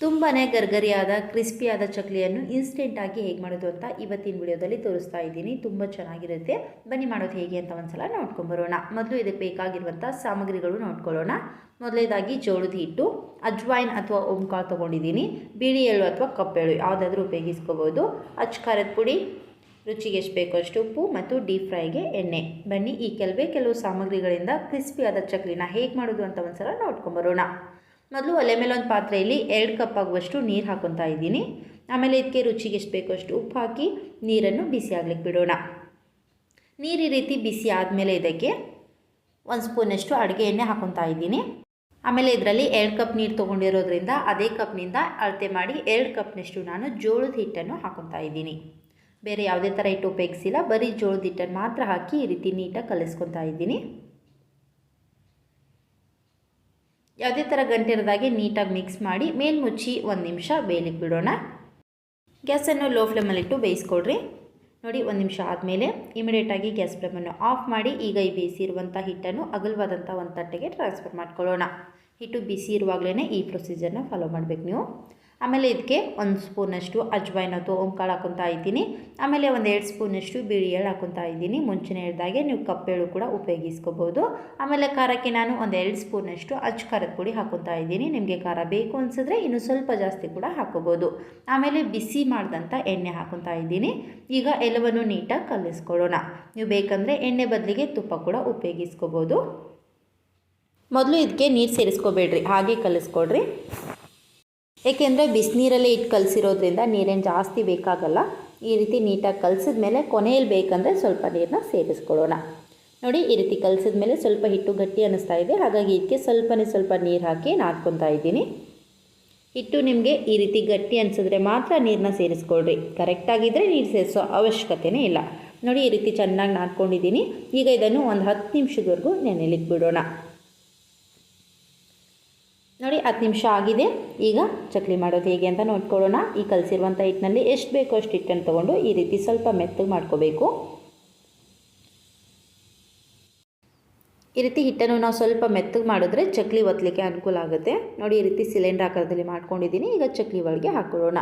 ತುಂಬಾ ಗರ್ಗರಿಯಾದ, ಕ್ರಿಸ್ಪಿಯಾದ ಚಕ್ಲಿಯನ್ನು ಇನ್ಸ್ಟೆಂಟಾಗಿ ಹೇಗೆ ಮಾಡೋದು ಅಂತ ಇವತ್ತಿನ ವಿಡಿಯೋದಲ್ಲಿ ತೋರಿಸ್ತಾ ಇದ್ದೀನಿ. ತುಂಬ ಚೆನ್ನಾಗಿರುತ್ತೆ. ಬನ್ನಿ ಮಾಡೋದು ಹೇಗೆ ಅಂತ ಒಂದ್ಸಲ ನೋಡ್ಕೊಂಬರೋಣ ಮೊದಲು ಇದಕ್ಕೆ ಬೇಕಾಗಿರುವಂಥ ಸಾಮಗ್ರಿಗಳು ನೋಡ್ಕೊಳ್ಳೋಣ. ಮೊದಲೇದಾಗಿ ಜೋಳದ ಹಿಟ್ಟು ಅಜ್ವೈನ್ ಅಥವಾ ಓಂಕಾಳು ತೊಗೊಂಡಿದ್ದೀನಿ. ಬಿಳಿ ಎಳ್ಳು ಅಥವಾ ಕಪ್ಪೆಳ್ಳು ಯಾವುದಾದ್ರೂ ಉಪಯೋಗಿಸ್ಕೋಬೋದು. ಅಚ್ಚ ಖಾರದ ಪುಡಿ, ರುಚಿಗೆ ಎಷ್ಟು ಬೇಕೋ ಅಷ್ಟು ಉಪ್ಪು ಮತ್ತು ಡೀಪ್ ಫ್ರೈಗೆ ಎಣ್ಣೆ. ಬನ್ನಿ ಈ ಕೆಲವೇ ಕೆಲವು ಸಾಮಗ್ರಿಗಳಿಂದ ಕ್ರಿಸ್ಪಿಯಾದ ಚಕ್ಲಿನ ಹೇಗೆ ಮಾಡೋದು ಅಂತ ಒಂದ್ಸಲ ನೋಡ್ಕೊಂಬರೋಣ ಮೊದಲು ಒಲೆ ಮೇಲೆ ಒಂದು ಪಾತ್ರೆಯಲ್ಲಿ ಎರಡು ಕಪ್ ಆಗುವಷ್ಟು ನೀರು ಹಾಕೊತಾ ಇದ್ದೀನಿ. ಆಮೇಲೆ ಇದಕ್ಕೆ ರುಚಿಗೆ ಎಷ್ಟು ಬೇಕೋ ಅಷ್ಟು ಉಪ್ಪು ಹಾಕಿ ನೀರನ್ನು ಬಿಸಿ ಆಗ್ಲಿಕ್ಕೆ ಬಿಡೋಣ. ನೀರು ಈ ರೀತಿ ಬಿಸಿ ಆದಮೇಲೆ ಇದಕ್ಕೆ ಒಂದು ಸ್ಪೂನಷ್ಟು ಅಡುಗೆ ಎಣ್ಣೆ ಹಾಕೊತಾ ಇದ್ದೀನಿ. ಆಮೇಲೆ ಇದರಲ್ಲಿ ಎರಡು ಕಪ್ ನೀರು ತೊಗೊಂಡಿರೋದ್ರಿಂದ ಅದೇ ಕಪ್ನಿಂದ ಅಳತೆ ಮಾಡಿ ಎರಡು ಕಪ್ನಷ್ಟು ನಾನು ಜೋಳದ ಹಿಟ್ಟನ್ನು ಹಾಕೊತಾ ಇದ್ದೀನಿ. ಬೇರೆ ಯಾವುದೇ ಥರ ಹಿಟ್ಟು ಉಪಯೋಗಿಸಿಲ್ಲ, ಬರೀ ಜೋಳದ ಹಿಟ್ಟನ್ನು ಮಾತ್ರ ಹಾಕಿ ಈ ರೀತಿ ನೀಟಾಗಿ ಕಲಿಸ್ಕೊತಾ ಇದ್ದೀನಿ. ಯಾವುದೇ ಥರ ಗಂಟೆ ನೀಟಾಗಿ ಮಿಕ್ಸ್ ಮಾಡಿ ಮೇಲ್ಮುಚ್ಚಿ ಒಂದು ನಿಮಿಷ ಬೇಯಲಿಕ್ಕೆ ಬಿಡೋಣ ಗ್ಯಾಸನ್ನು ಲೋ ಫ್ಲೇಮಲ್ಲಿಟ್ಟು ಬೇಯಿಸ್ಕೊಡ್ರಿ. ನೋಡಿ, ಒಂದು ನಿಮಿಷ ಆದಮೇಲೆ ಇಮಿಡಿಯೇಟಾಗಿ ಗ್ಯಾಸ್ ಫ್ಲೇಮನ್ನು ಆಫ್ ಮಾಡಿ ಈಗ ಈ ಬೇಯಿಸಿರುವಂಥ ಹಿಟ್ಟನ್ನು ಅಗಲವಾದಂಥ ಒಂದು ತಟ್ಟೆಗೆ ಟ್ರಾನ್ಸ್ಫರ್ ಮಾಡ್ಕೊಳ್ಳೋಣ. ಹಿಟ್ಟು ಬಿಸಿ ಇರುವಾಗಲೇ ಈ ಪ್ರೊಸೀಜರ್ನ ಫಾಲೋ ಮಾಡಬೇಕು ನೀವು. ಆಮೇಲೆ ಇದಕ್ಕೆ ಒಂದು ಸ್ಪೂನಷ್ಟು ಅಜ್ವೈನ್ ಅಥವಾ ಓಂಕಾಳು ಹಾಕೊತಾ ಇದ್ದೀನಿ. ಆಮೇಲೆ ಒಂದು ಎರಡು ಸ್ಪೂನಷ್ಟು ಬಿಳಿ ಎಳ್ಳು ಹಾಕೊತಾ ಇದ್ದೀನಿ. ಮುಂಚೆನೇ ಹೇಳಿದಾಗೆ ನೀವು ಕಪ್ಪೆಳು ಕೂಡ ಉಪಯೋಗಿಸ್ಕೋಬೋದು. ಆಮೇಲೆ ಖಾರಕ್ಕೆ ನಾನು ಒಂದು ಎರಡು ಸ್ಪೂನಷ್ಟು ಅಚ್ಚ ಖಾರದ ಪುಡಿ ಹಾಕೊತಾ ಇದ್ದೀನಿ. ನಿಮಗೆ ಖಾರ ಬೇಕು ಅನಿಸಿದ್ರೆ ಇನ್ನು ಸ್ವಲ್ಪ ಜಾಸ್ತಿ ಕೂಡ ಹಾಕೋಬೋದು ಆಮೇಲೆ ಬಿಸಿ ಮಾಡಿದಂಥ ಎಣ್ಣೆ ಹಾಕೊತಾ ಇದ್ದೀನಿ. ಈಗ ಎಲ್ಲವನ್ನು ನೀಟಾಗಿ ಕಲಿಸ್ಕೊಳ್ಳೋಣ. ನೀವು ಬೇಕಂದರೆ ಎಣ್ಣೆ ಬದಲಿಗೆ ತುಪ್ಪ ಕೂಡ ಉಪಯೋಗಿಸ್ಕೋಬೋದು. ಮೊದಲು ಇದಕ್ಕೆ ನೀರು ಸೇರಿಸ್ಕೋಬೇಡ್ರಿ. ಹಾಗೆ ಕಲಿಸ್ಕೊಡ್ರಿ. ಏಕೆಂದರೆ ಬಿಸಿನೀರಲ್ಲೇ ಇಟ್ಟು ಕಲಸಿರೋದ್ರಿಂದ ನೀರೇನು ಜಾಸ್ತಿ ಬೇಕಾಗಲ್ಲ. ಈ ರೀತಿ ನೀಟಾಗಿ ಕಲಸಿದ ಮೇಲೆ ಕೊನೆಯಲ್ಲಿ ಬೇಕಂದರೆ ಸ್ವಲ್ಪ ನೀರನ್ನ ಸೇರಿಸ್ಕೊಳ್ಳೋಣ ನೋಡಿ, ಈ ರೀತಿ ಕಲಸಿದ ಮೇಲೆ ಸ್ವಲ್ಪ ಹಿಟ್ಟು ಗಟ್ಟಿ ಅನ್ನಿಸ್ತಾ ಇದೆ. ಹಾಗಾಗಿ ಇದಕ್ಕೆ ಸ್ವಲ್ಪನೇ ಸ್ವಲ್ಪ ನೀರು ಹಾಕಿ ನಾದ್ಕೊತಾ ಇದ್ದೀನಿ. ಹಿಟ್ಟು ನಿಮಗೆ ಈ ರೀತಿ ಗಟ್ಟಿ ಅನಿಸಿದ್ರೆ ಮಾತ್ರ ನೀರನ್ನ ಸೇರಿಸ್ಕೊಳ್ರಿ ಕರೆಕ್ಟಾಗಿದ್ದರೆ ನೀರು ಸೇರಿಸೋ ಅವಶ್ಯಕತೆಯೇ ಇಲ್ಲ. ನೋಡಿ, ಈ ರೀತಿ ಚೆನ್ನಾಗಿ ನಾದ್ಕೊಂಡಿದ್ದೀನಿ. ಈಗ ಇದನ್ನು ಒಂದು ಹತ್ತು ನಿಮಿಷದವರೆಗೂ ನೆನೆಲಿಕ್ಕೆ ಬಿಡೋಣ ನೋಡಿ, ಹತ್ತು ನಿಮಿಷ ಆಗಿದೆ. ಈಗ ಚಕ್ಲಿ ಮಾಡೋದು ಹೇಗೆ ಅಂತ ನೋಡ್ಕೊಳ್ಳೋಣ. ಈ ಕಲಸಿರುವಂಥ ಹಿಟ್ಟಿನಲ್ಲಿ ಎಷ್ಟು ಬೇಕೋ ಅಷ್ಟು ಹಿಟ್ಟನ್ನು ತೊಗೊಂಡು ಈ ರೀತಿ ಸ್ವಲ್ಪ ಮೆತ್ತಗೆ ಮಾಡ್ಕೋಬೇಕು. ಈ ರೀತಿ ಹಿಟ್ಟನ್ನು ನಾವು ಸ್ವಲ್ಪ ಮೆತ್ತಗೆ ಮಾಡಿದ್ರೆ ಚಕ್ಲಿ ಒತ್ತಲಿಕ್ಕೆ ಅನುಕೂಲ ಆಗುತ್ತೆ. ನೋಡಿ, ಈ ರೀತಿ ಸಿಲಿಂಡರ್ ಆಕಾರದಲ್ಲಿ ಮಾಡ್ಕೊಂಡಿದ್ದೀನಿ. ಈಗ ಚಕ್ಲಿ ಒಳಗೆ ಹಾಕೊಳ್ಳೋಣ.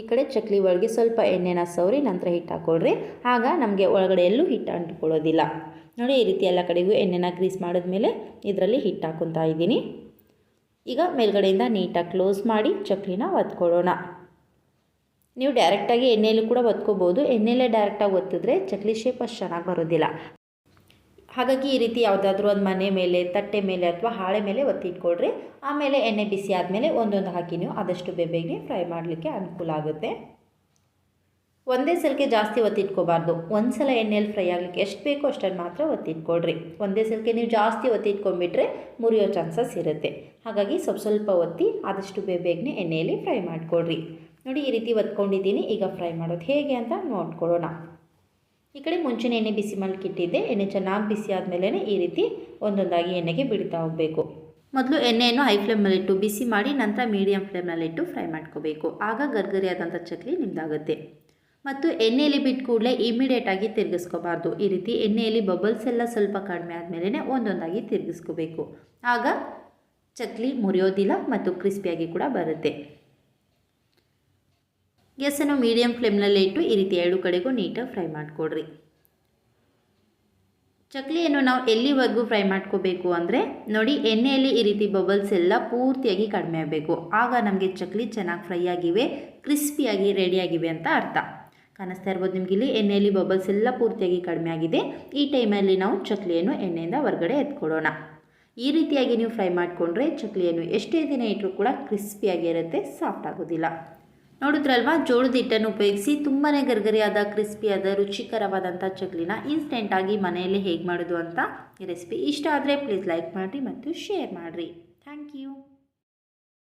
ಈ ಕಡೆ ಚಕ್ಲಿ ಒಳಗೆ ಸ್ವಲ್ಪ ಎಣ್ಣೆನ ಸವರಿ, ನಂತರ ಹಿಟ್ಟು ಹಾಕೊಳ್ರಿ. ಆಗ ನಮಗೆ ಒಳಗಡೆ ಎಲ್ಲೂ ಹಿಟ್ಟು ಅಂಟ್ಕೊಳ್ಳೋದಿಲ್ಲ. ನೋಡಿ, ಈ ರೀತಿ ಎಲ್ಲ ಕಡೆಗೂ ಎಣ್ಣೆನ ಗ್ರೀಸ್ ಮಾಡಿದ್ಮೇಲೆ ಇದರಲ್ಲಿ ಹಿಟ್ಟು ಹಾಕೊತಾ ಇದ್ದೀನಿ. ಈಗ ಮೇಲ್ಗಡೆಯಿಂದ ನೀಟಾಗಿ ಕ್ಲೋಸ್ ಮಾಡಿ ಚಕ್ಲಿನ ಒತ್ಕೊಳ್ಳೋಣ. ನೀವು ಡೈರೆಕ್ಟಾಗಿ ಎಣ್ಣೆಯಲ್ಲೂ ಕೂಡ ಒತ್ಕೋಬೋದು. ಎಣ್ಣೆಯಲ್ಲೇ ಡೈರೆಕ್ಟಾಗಿ ಒತ್ತಿದ್ರೆ ಚಕ್ಲಿ ಶೇಪ್ ಅಷ್ಟು ಚೆನ್ನಾಗಿ ಬರೋದಿಲ್ಲ. ಹಾಗಾಗಿ ಈ ರೀತಿ ಯಾವುದಾದ್ರೂ ಒಂದು ಮನೆ ಮೇಲೆ, ತಟ್ಟೆ ಮೇಲೆ ಅಥವಾ ಹಾಳೆ ಮೇಲೆ ಒತ್ತಿ ಇಟ್ಕೊಳ್ರಿ. ಆಮೇಲೆ ಎಣ್ಣೆ ಬಿಸಿ ಆದಮೇಲೆ ಒಂದೊಂದು ಹಾಕಿ ನೀವು ಆದಷ್ಟು ಬೇಬೇಗೆ ಫ್ರೈ ಮಾಡಲಿಕ್ಕೆ ಅನುಕೂಲ ಆಗುತ್ತೆ. ಒಂದೇ ಸಲಕ್ಕೆ ಜಾಸ್ತಿ ಒತ್ತಿಟ್ಕೋಬಾರ್ದು. ಒಂದು ಸಲ ಎಣ್ಣೆಯಲ್ಲಿ ಫ್ರೈ ಆಗಲಿಕ್ಕೆ ಎಷ್ಟು ಬೇಕೋ ಅಷ್ಟನ್ನು ಮಾತ್ರ ಒತ್ತಿಟ್ಕೊಳ್ರಿ. ಒಂದೇ ಸಲಕ್ಕೆ ನೀವು ಜಾಸ್ತಿ ಒತ್ತಿಟ್ಕೊಂಡ್ಬಿಟ್ರೆ ಮುರಿಯೋ ಚಾನ್ಸಸ್ ಇರುತ್ತೆ. ಹಾಗಾಗಿ ಸ್ವಲ್ಪ ಸ್ವಲ್ಪ ಒತ್ತಿ ಆದಷ್ಟು ಬೇಗ ಬೇಗನೆ ಎಣ್ಣೆಯಲ್ಲಿ ಫ್ರೈ ಮಾಡಿಕೊಡ್ರಿ ನೋಡಿ, ಈ ರೀತಿ ಒತ್ಕೊಂಡಿದ್ದೀನಿ. ಈಗ ಫ್ರೈ ಮಾಡೋದು ಹೇಗೆ ಅಂತ ನೋಡ್ಕೊಳ್ಳೋಣ. ಈ ಕಡೆ ಮುಂಚೆನೇ ಎಣ್ಣೆ ಬಿಸಿ ಮಾಡಿಕಿಟ್ಟಿದ್ದೆ. ಎಣ್ಣೆ ಚೆನ್ನಾಗಿ ಬಿಸಿ ಆದಮೇಲೆ ಈ ರೀತಿ ಒಂದೊಂದಾಗಿ ಎಣ್ಣೆಗೆ ಬಿಡ್ತಾ ಹೋಗಬೇಕು. ಮೊದಲು ಎಣ್ಣೆಯನ್ನು ಹೈ ಫ್ಲೇಮಲ್ಲಿಟ್ಟು ಬಿಸಿ ಮಾಡಿ ನಂತರ ಮೀಡಿಯಮ್ ಫ್ಲೇಮ್ನಲ್ಲಿಟ್ಟು ಫ್ರೈ ಮಾಡ್ಕೋಬೇಕು. ಆಗ ಗರ್ಗರಿಯಾದಂಥ ಚಕ್ಲಿ ನಿಮ್ದಾಗುತ್ತೆ. ಮತ್ತು ಎಣ್ಣೆಯಲ್ಲಿ ಬಿಟ್ಟು ಕೂಡಲೇ ಇಮಿಡಿಯೇಟಾಗಿ ತಿರುಗಿಸ್ಕೋಬಾರ್ದು. ಈ ರೀತಿ ಎಣ್ಣೆಯಲ್ಲಿ ಬಬಲ್ಸ್ ಎಲ್ಲ ಸ್ವಲ್ಪ ಕಡಿಮೆ ಆದಮೇಲೆ ಒಂದೊಂದಾಗಿ ತಿರುಗಿಸ್ಕೋಬೇಕು. ಆಗ ಚಕ್ಲಿ ಮುರಿಯೋದಿಲ್ಲ ಮತ್ತು ಕ್ರಿಸ್ಪಿಯಾಗಿ ಕೂಡ ಬರುತ್ತೆ. ಗ್ಯಾಸನ್ನು ಮೀಡಿಯಂ ಫ್ಲೇಮ್ನಲ್ಲೇ ಇಟ್ಟು ಈ ರೀತಿ ಎರಡು ಕಡೆಗೂ ನೀಟಾಗಿ ಫ್ರೈ ಮಾಡಿಕೊಡ್ರಿ. ಚಕ್ಲಿಯನ್ನು ನಾವು ಎಲ್ಲಿವರೆಗೂ ಫ್ರೈ ಮಾಡ್ಕೋಬೇಕು ಅಂದರೆ ನೋಡಿ ಎಣ್ಣೆಯಲ್ಲಿ ಈ ರೀತಿ ಬಬಲ್ಸ್ ಎಲ್ಲ ಪೂರ್ತಿಯಾಗಿ ಕಡಿಮೆ ಆಗಬೇಕು. ಆಗ ನಮಗೆ ಚಕ್ಲಿ ಚೆನ್ನಾಗಿ ಫ್ರೈ ಆಗಿವೆ ಕ್ರಿಸ್ಪಿಯಾಗಿ ರೆಡಿಯಾಗಿವೆ ಅಂತ ಅರ್ಥ. ಕಾಣಿಸ್ತಾ ಇರ್ಬೋದು ನಿಮ್ಗೆ ಇಲ್ಲಿ. ಎಣ್ಣೆಯಲ್ಲಿ ಬಬಲ್ಸ್ ಎಲ್ಲ ಪೂರ್ತಿಯಾಗಿ ಕಡಿಮೆ ಆಗಿದೆ. ಈ ಟೈಮಲ್ಲಿ ನಾವು ಚಕ್ಲಿಯನ್ನು ಎಣ್ಣೆಯಿಂದ ಹೊರಗಡೆ ಎತ್ಕೊಡೋಣ ಈ ರೀತಿಯಾಗಿ ನೀವು ಫ್ರೈ ಮಾಡಿಕೊಂಡ್ರೆ ಚಕ್ಲಿಯನ್ನು ಎಷ್ಟೇ ದಿನ ಇಟ್ಟರೂ ಕೂಡ ಕ್ರಿಸ್ಪಿಯಾಗಿರುತ್ತೆ ಸಾಫ್ಟ್ ಆಗೋದಿಲ್ಲ. ನೋಡಿದ್ರಲ್ವಾ, ಜೋಳದ ಹಿಟ್ಟನ್ನು ಉಪಯೋಗಿಸಿ ತುಂಬಾ ಗರ್ಗರಿಯಾದ ಕ್ರಿಸ್ಪಿಯಾದ ರುಚಿಕರವಾದಂಥ ಚಕ್ಲಿನ ಇನ್ಸ್ಟೆಂಟಾಗಿ ಮನೆಯಲ್ಲೇ ಹೇಗೆ ಮಾಡೋದು ಅಂತ ಈ ರೆಸಿಪಿ ಇಷ್ಟ ಆದರೆ ಪ್ಲೀಸ್ ಲೈಕ್ ಮಾಡಿರಿ ಮತ್ತು ಶೇರ್ ಮಾಡಿರಿ. Thank you